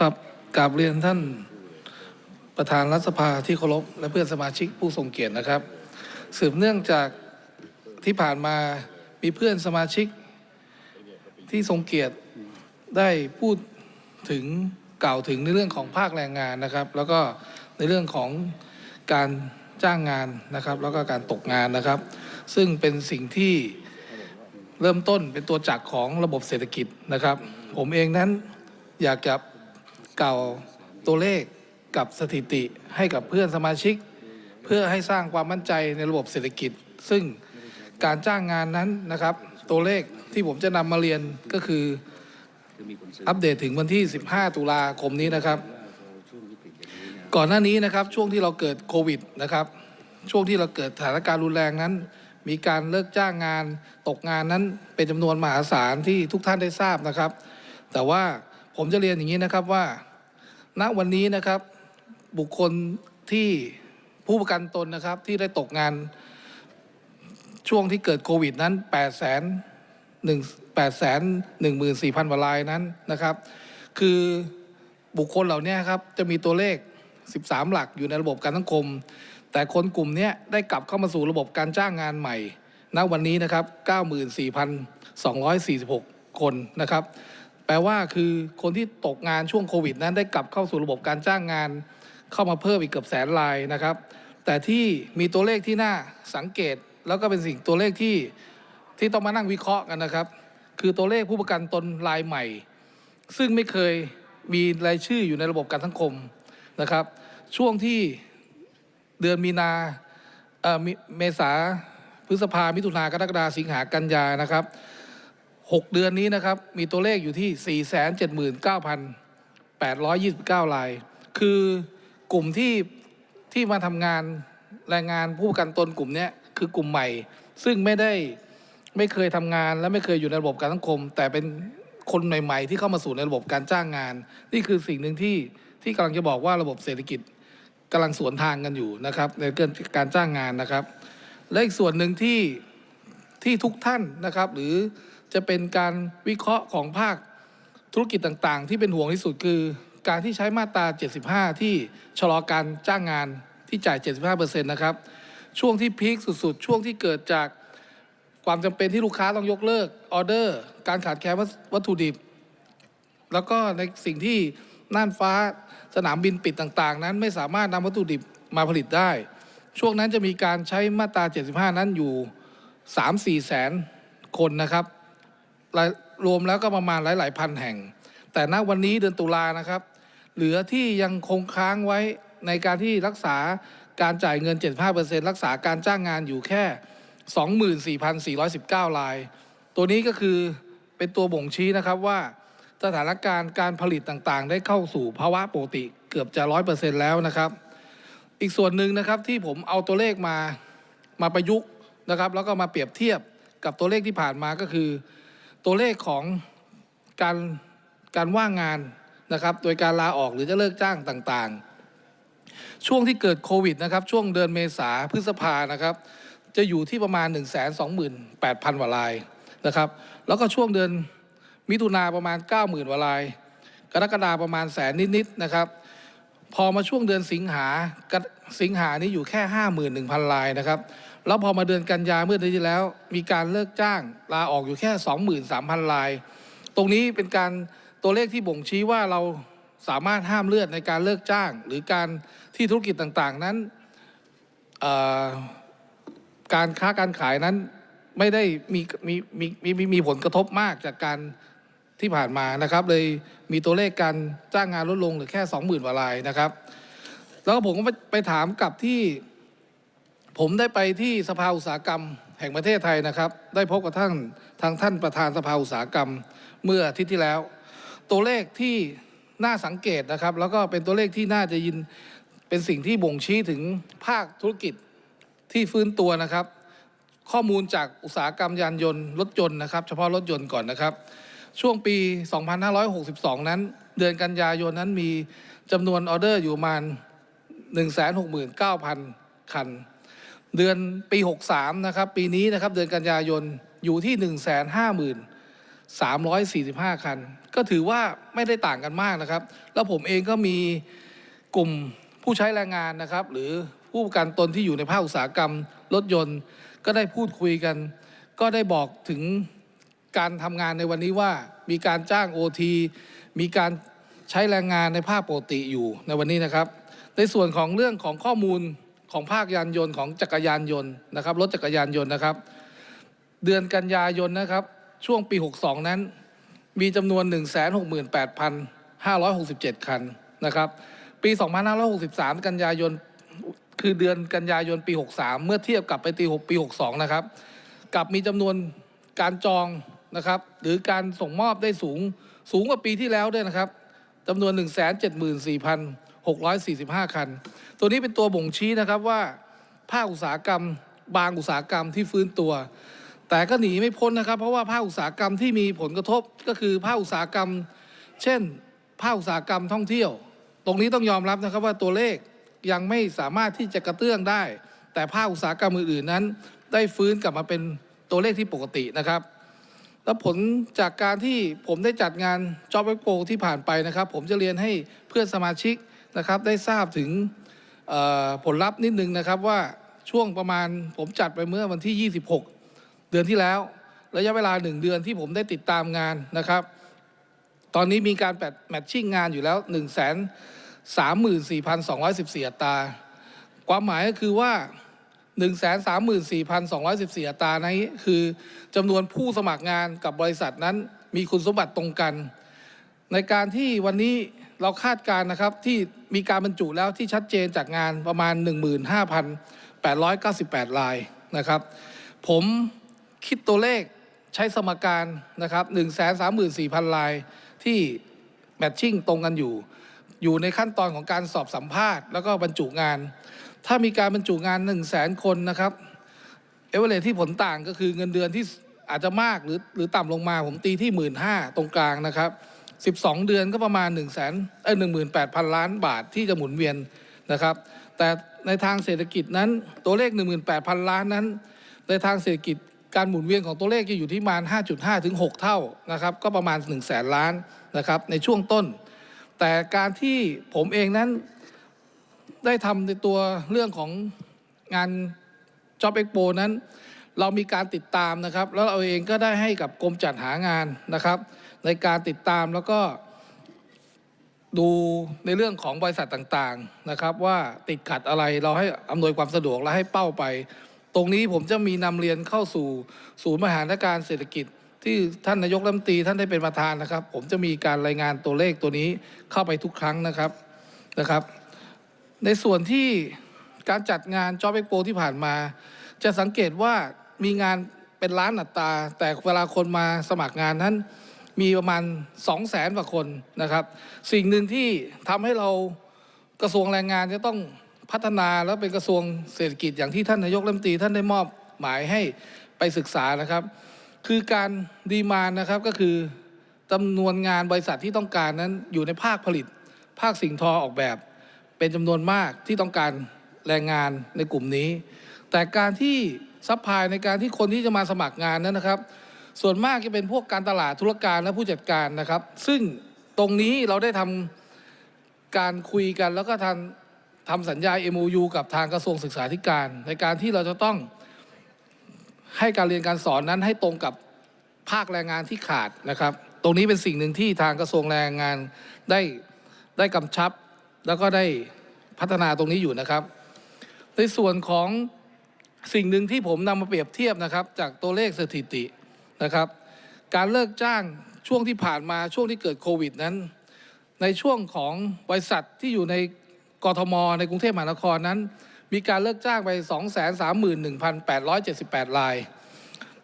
ครับกราบเรียนท่านประธานรัฐสภาที่เคารพและเพื่อนสมาชิกผู้ทรงเกียรตินะครับ สืบเนื่องจากที่ผ่านมามีเพื่อนสมาชิกที่ทรงเกียรติได้พูดถึงกล่าวถึงในเรื่องของภาคแรงงานนะครับ แล้วก็ในเรื่องของการจ้างงานนะครับ แล้วก็การตกงานนะครับ ซึ่งเป็นสิ่งที่เริ่มต้นเป็นตัวจักรของระบบเศรษฐกิจนะครับ ผมเองนั้นอยากจะ ก่าตัวเลขกับสถิติให้กับเพื่อนสมาชิก เพื่อให้สร้างความมั่นใจในระบบเศรษฐกิจ ซึ่งการจ้างงานนั้นนะครับ ตัวเลขที่ผมจะนำมาเรียนก็คืออัปเดตถึงวันที่ 15 ตุลาคมนี้นะครับ ก่อนหน้านี้นะครับช่วงที่เราเกิดโควิดนะครับ ช่วงที่เราเกิดสถานการณ์รุนแรงนั้น มีการเลิกจ้างงานตกงานนั้นเป็นจำนวนมหาศาลที่ทุกท่านได้ทราบนะครับ แต่ว่า ผมจะเรียนอย่างนี้นะครับว่า ณวันนี้นะครับบุคคลที่ผู้ประกันตนนะครับที่ได้ตกงานช่วงที่เกิดโควิดนั้น8 0 0 0 1 8 1 4 0 0 0กว่าลายนั้นนะครับ คือบุคคลเหล่านี้ครับจะมีตัวเลข 13 หลักอยู่ในระบบการสังคม แต่คนกลุ่มนี้ได้กลับเข้ามาสู่ระบบการจ้างงานใหม่ ณวันนี้นะครับ 94,246 คนนะครับ แปลว่าคือคนที่ตกงานช่วงโควิดนั้นได้กลับเข้าสู่ระบบการจ้างงาน เข้ามาเพิ่มอีกเกือบแสนรายนะครับ แต่ที่มีตัวเลขที่น่าสังเกต แล้วก็เป็นสิ่งตัวเลขที่ที่ต้องมานั่งวิเคราะห์กันนะครับ คือตัวเลขผู้ประกันตนรายใหม่ ซึ่งไม่เคยมีรายชื่ออยู่ในระบบการสังคมนะครับ ช่วงที่เดือนมีนาเอ่อมิเมษาพฤษภามิถุนากรกฎาสิงหากันยานะครับ 6 เดือนนี้นะครับ มีตัวเลขอยู่ที่ 479,829 ราย คือกลุ่มที่ที่มาทำงานแรงงานผู้ประกันตนกลุ่มนี้คือกลุ่มใหม่ ซึ่งไม่ได้ไม่เคยทำงานและไม่เคยอยู่ในระบบการสังคม แต่เป็นคนใหม่ ๆ ที่เข้ามาสู่ในระบบการจ้างงาน นี่คือสิ่งหนึ่งที่ที่กำลังจะบอกว่าระบบเศรษฐกิจกำลังสวนทางกันอยู่นะครับ ในเรื่องการจ้างงานนะครับ และอีกส่วนหนึ่งที่ที่ทุกท่านนะครับ หรือ จะเป็นการวิเคราะห์ของภาคธุรกิจต่างๆ ที่เป็นห่วงที่สุดคือ การที่ใช้มาตรา 75 ที่ชะลอการจ้างงานที่จ่าย 75%นะครับ ช่วงที่พีคสุดๆ ช่วงที่เกิดจากความจำเป็นที่ลูกค้าต้องยกเลิกออเดอร์ การขาดแคลนวัตถุดิบ แล้วก็ในสิ่งที่น่านฟ้าสนามบินปิดต่างๆ นั้นไม่สามารถนำวัตถุดิบมาผลิตได้ ช่วงนั้นจะมีการใช้มาตรา 75 นั้นอยู่ 3-4 แสนคนนะครับ รวมแล้วก็ประมาณหลาย ๆ พันแห่ง แต่ณวันนี้เดือนตุลานะครับ เหลือที่ยังคงค้างไว้ในการที่รักษาการจ่ายเงิน 75%รักษาการจ้างงานอยู่แค่ 24,419 ราย ตัวนี้ก็คือเป็นตัวบ่งชี้นะครับว่าสถานการณ์การผลิตต่างๆ ได้เข้าสู่ภาวะปกติเกือบจะ 100%แล้วนะครับ อีกส่วนหนึ่งนะครับที่ผมเอาตัวเลขมามาประยุกต์นะครับ แล้วก็มาเปรียบเทียบกับตัวเลขที่ผ่านมาก็คือ ตัวเลขของการการว่างงานนะครับ โดยการลาออกหรือจะเลิกจ้างต่างๆ ช่วงที่เกิดโควิดนะครับ ช่วงเดือนเมษาพฤษภานะครับ จะอยู่ที่ประมาณ 1 2 8 0 0 0 กว่ารายนะครับ แล้วก็ช่วงเดือนมิถุนาประมาณ 90,000 กว่าราย กรกฎาประมาณแสนนิดๆนะครับ พอมาช่วงเดือนสิงหาสิงหานี้อยู่แค่ 51,000 รายนะครับ แล้วพอมาเดือนกันยาเมื่อเดือนที่แล้ว มีการเลิกจ้างลาออกอยู่แค่ 23,000ราย ตรงนี้เป็นการตัวเลขที่บ่งชี้ว่าเราสามารถห้ามเลือดในการเลิกจ้าง หรือการที่ธุรกิจต่างๆนั้นการค้าการขายนั้นไม่ได้มีมีมีมีมีมีผลกระทบมากจากการที่ผ่านมานะครับ เลยมีตัวเลขการจ้างงานลดลงเหลือแค่ 20,000กว่ารายนะครับ แล้วผมก็ไปถามกับที่ ผมได้ไปที่สภาอุตสาหกรรมแห่งประเทศไทยนะครับ ได้พบกับท่านทางท่านประธานสภาอุตสาหกรรมเมื่ออาทิตย์ที่แล้ว ตัวเลขที่น่าสังเกตนะครับ แล้วก็เป็นตัวเลขที่น่าจะยินเป็นสิ่งที่บ่งชี้ถึงภาคธุรกิจที่ฟื้นตัวนะครับ ข้อมูลจากอุตสาหกรรมยานยนต์รถยนต์นะครับ เฉพาะรถยนต์ก่อนนะครับ ช่วงปี 2562 นั้น เดือนกันยายนนั้นมีจำนวนออเดอร์อยู่ประมาณ169,000 คัน เดือนปี 63 นะครับ ปีนี้นะครับ เดือนกันยายนอยู่ที่ 1 5 3 4 5 คัน ก็ถือว่าไม่ได้ต่างกันมากนะครับ แล้วผมเองก็มีกลุ่มผู้ใช้แรงงานนะครับ หรือผู้ประกันตนที่อยู่ในภาคอุตสาหกรรมรถยนต์ ก็ได้พูดคุยกัน ก็ได้บอกถึงการทำงานในวันนี้ว่ามีการจ้างโอทีมีการใช้แรงงานในภาคปกติอยู่ในวันนี้นะครับ ในส่วนของเรื่องของข้อมูล ของภาคยานยนต์ของจักรยานยนต์นะครับรถจักรยานยนต์นะครับ เดือนกันยายนนะครับ ช่วงปี 62 นั้น มีจำนวน 168,567 คันนะครับ ปี 2563 กันยายนคือเดือนกันยายนปี 63 เมื่อเทียบกับไปปี6ปี 62 นะครับ กลับมีจำนวนการจองนะครับ หรือการส่งมอบได้สูงสูงกว่าปีที่แล้วด้วยนะครับจำนวน 1 7 4 0 0 0 645 คัน ตัวนี้เป็นตัวบ่งชี้นะครับว่าภาคอุตสาหกรรม บางอุตสาหกรรมที่ฟื้นตัว แต่ก็หนีไม่พ้นนะครับ เพราะว่าภาคอุตสาหกรรมที่มีผลกระทบก็คือภาคอุตสาหกรรม เช่น ภาคอุตสาหกรรมท่องเที่ยว ตรงนี้ต้องยอมรับนะครับว่าตัวเลขยังไม่สามารถที่จะกระเตื้องได้ แต่ภาคอุตสาหกรรมอื่นๆนั้น ได้ฟื้นกลับมาเป็นตัวเลขที่ปกตินะครับแล้วผลจากการที่ผมได้จัดงาน Job Expo ที่ผ่านไปนะครับ ผมจะเรียนให้เพื่อนสมาชิก นะครับได้ทราบถึงผลลัพธ์นิดนึงนะครับว่าช่วงประมาณผมจัดไปเมื่อวันที่ 26 เดือนที่แล้ว ระยะเวลาหนึ่งเดือนที่ผมได้ติดตามงานนะครับ ตอนนี้มีการแปดแมทชิ่งงานอยู่แล้ว 1 3 4 2 1 4 อัตรา ความหมายก็คือว่า 1 3 4 2 1 4 อัตรานี้คือจำนวนผู้สมัครงานกับบริษัทนั้นมีคุณสมบัติตรงกัน ในการที่วันนี้ เราคาดการณ์นะครับที่มีการบรรจุแล้วที่ชัดเจนจากงานประมาณ 15,898 รายนะครับ ผมคิดตัวเลขใช้สมการนะครับ134,000 รายที่แมทชิ่งตรงกันอยู่ อยู่ในขั้นตอนของการสอบสัมภาษณ์แล้วก็บรรจุงาน ถ้ามีการบรรจุงาน 1 0 0 0 0แสนคนนะครับเอเวอเรที่ผลต่างก็คือเงินเดือนที่อาจจะมากหรือหรือต่ำลงมาผมตีที่หมื่นห้าตรงกลางนะครับ 12 เดือนก็ประมาณ1นึ่งแสนเอ้ยหนึ่งหมื่นแปดพันล้านบาทที่จะหมุนเวียนนะครับ แต่ในทางเศรษฐกิจนั้นตัวเลข 18,000 ล้านนั้น ในทางเศรษฐกิจการหมุนเวียนของตัวเลขจะอยู่ที่ประมาณ 5.5 ถึง 6 เท่านะครับ ก็ประมาณ 1 0 0 0 0แสนล้านนะครับในช่วงต้น แต่การที่ผมเองนั้นได้ทำในตัวเรื่องของงาน Job Expo นั้น เรามีการติดตามนะครับ แล้วเราเองก็ได้ให้กับกรมจัดหางานนะครับ ในการติดตามแล้วก็ดูในเรื่องของบริษัทต่างๆนะครับ ว่าติดขัดอะไรเราให้อำนวยความสะดวกและให้เป้าไป ตรงนี้ผมจะมีนำเรียนเข้าสู่ศูนย์บริหาการเศรษฐกิจ ที่ท่านนายกรัฐมนตรีท่านได้เป็นประธานนะครับ ผมจะมีการรายงานตัวเลขตัวนี้เข้าไปทุกครั้งนะครับนะครับ ในส่วนที่การจัดงาน Job Expo ที่ผ่านมา จะสังเกตว่ามีงานเป็นล้านอัตราแต่เวลาคนมาสมัครงานนั้น มีประมาณ2 0 0แสนกว่าคนนะครับ สิ่งหนึ่งที่ทำให้เรากระทรวงแรงงานจะต้องพัฒนาแล้วเป็นกระทรวงเศรษฐกิจอย่างที่ท่านนายกรัฐมนตรีท่านได้มอบหมายให้ไปศึกษานะครับ คือการดีมานนะครับก็คือจำนวนงานบริษัทที่ต้องการนั้นอยู่ในภาคผลิต ภาคสิ่งทอออกแบบ เป็นจำนวนมากที่ต้องการแรงงานในกลุ่มนี้ แต่การที่ซัพพลายในการที่คนที่จะมาสมัครงานนั้นนะครับ ส่วนมากจะเป็นพวกการตลาดธุรการและผู้จัดการนะครับ ซึ่งตรงนี้เราได้ทำการคุยกันแล้วก็ทำทำสัญญา MOU กับทางกระทรวงศึกษาธิการ ในการที่เราจะต้องให้การเรียนการสอนนั้นให้ตรงกับภาคแรงงานที่ขาดนะครับ ตรงนี้เป็นสิ่งหนึ่งที่ทางกระทรวงแรงงานได้ได้กำชับ แล้วก็ได้พัฒนาตรงนี้อยู่นะครับ ในส่วนของสิ่งหนึ่งที่ผมนำมาเปรียบเทียบนะครับ จากตัวเลขสถิติ นะครับ การเลิกจ้างช่วงที่ผ่านมาช่วงที่เกิดโควิดนั้น ในช่วงของบริษัทที่อยู่ในกทม ในกรุงเทพมหานครนั้น มีการเลิกจ้างไป 231,878ราย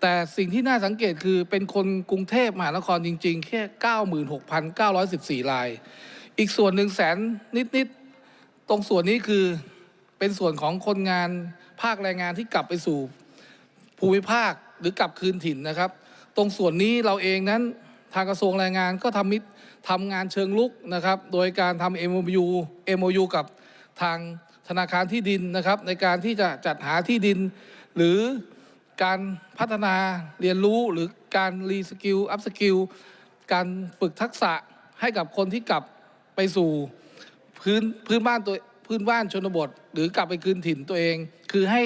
แต่สิ่งที่น่าสังเกตคือเป็นคนกรุงเทพมหานครจริง ๆ แค่ 96,914ราย อีกส่วนหนึ่งแสนนิด ๆ ตรงส่วนนี้คือเป็นส่วนของคนงานภาคแรงงานที่กลับไปสู่ภูมิภาคหรือกลับคืนถิ่นนะครับ ตรงส่วนนี้เราเองนั้นทางกระทรวงแรงงานก็ทำมิตรทำงานเชิงลุกนะครับ โดยการทำ MOU MOU กับทางธนาคารที่ดินนะครับ ในการที่จะจัดหาที่ดิน หรือการพัฒนาเรียนรู้หรือการรีสกิลอัพสกิลการฝึกทักษะให้กับคนที่กลับไปสู่พื้นพื้นบ้านตัวพื้นบ้านชนบท หรือกลับไปคืนถิ่นตัวเอง คือให้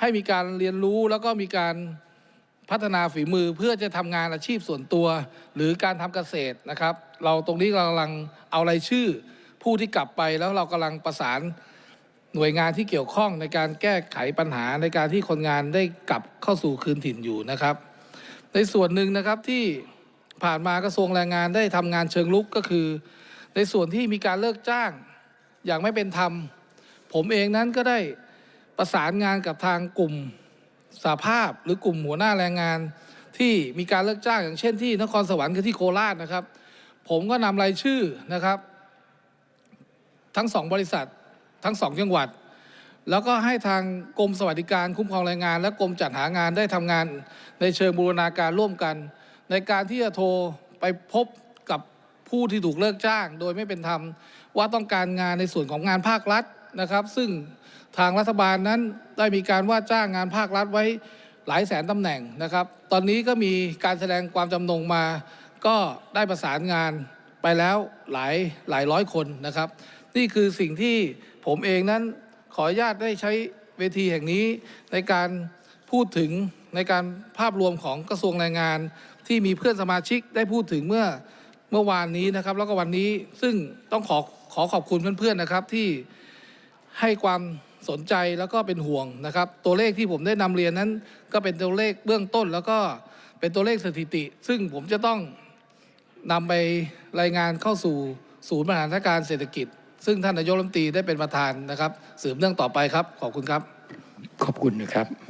ให้มีการเรียนรู้แล้วก็มีการ พัฒนาฝีมือเพื่อจะทำงานอาชีพส่วนตัว หรือการทำเกษตรนะครับ เราตรงนี้เรากำลังเอารายชื่อ ผู้ที่กลับไปแล้วเรากำลังประสานหน่วยงานที่เกี่ยวข้องในการแก้ไขปัญหาในการที่คนงานได้กลับเข้าสู่คืนถิ่นอยู่นะครับ ในส่วนหนึ่งนะครับที่ผ่านมากระทรวงแรงงานได้ทำงานเชิงลุกก็คือ ในส่วนที่มีการเลิกจ้างอย่างไม่เป็นธรรม ผมเองนั้นก็ได้ประสานงานกับทางกลุ่ม สาภาพหรือกลุ่มหัวหน้าแรงงาน ที่มีการเลิกจ้างอย่างเช่นที่นครสวรรค์กับที่โคราชนะครับ ผมก็นำรายชื่อนะครับ ทั้งสองบริษัททั้งสองจังหวัด แล้วก็ให้ทางกรมสวัสดิการคุ้มครองแรงงาน และกรมจัดหางานได้ทำงาน ในเชิงบูรณาการร่วมกัน ในการที่จะโทรไปพบกับผู้ที่ถูกเลิกจ้าง โดยไม่เป็นธรรมว่าต้องการงานในส่วนของงานภาครัฐนะครับ ซึ่ง ทางรัฐบาลนั้นได้มีการว่าจ้างงานภาครัฐไว้หลายแสนตำแหน่งนะครับ ตอนนี้ก็มีการแสดงความจำนงมา ก็ได้ประสานงานไปแล้วหลายหลายร้อยคนนะครับ นี่คือสิ่งที่ผมเองนั้นขออนุญาตได้ใช้เวทีแห่งนี้ในการพูดถึงในการภาพรวมของกระทรวงแรงงาน ที่มีเพื่อนสมาชิกได้พูดถึงเมื่อเมื่อวานนี้นะครับ แล้วก็วันนี้ซึ่งต้องขอขอขอบคุณเพื่อนๆนะครับที่ให้ความ สนใจแล้วก็เป็นห่วงนะครับ ตัวเลขที่ผมได้นำเรียนนั้น ก็เป็นตัวเลขเบื้องต้น แล้วก็เป็นตัวเลขสถิติ ซึ่งผมจะต้องนำไปรายงานเข้าสู่ศูนย์บริหารการเศรษฐกิจ ซึ่งท่านนายกรัฐมนตรีได้เป็นประธานนะครับ สืบเนื่องต่อไปครับ ขอบคุณครับ ขอบคุณนะครับ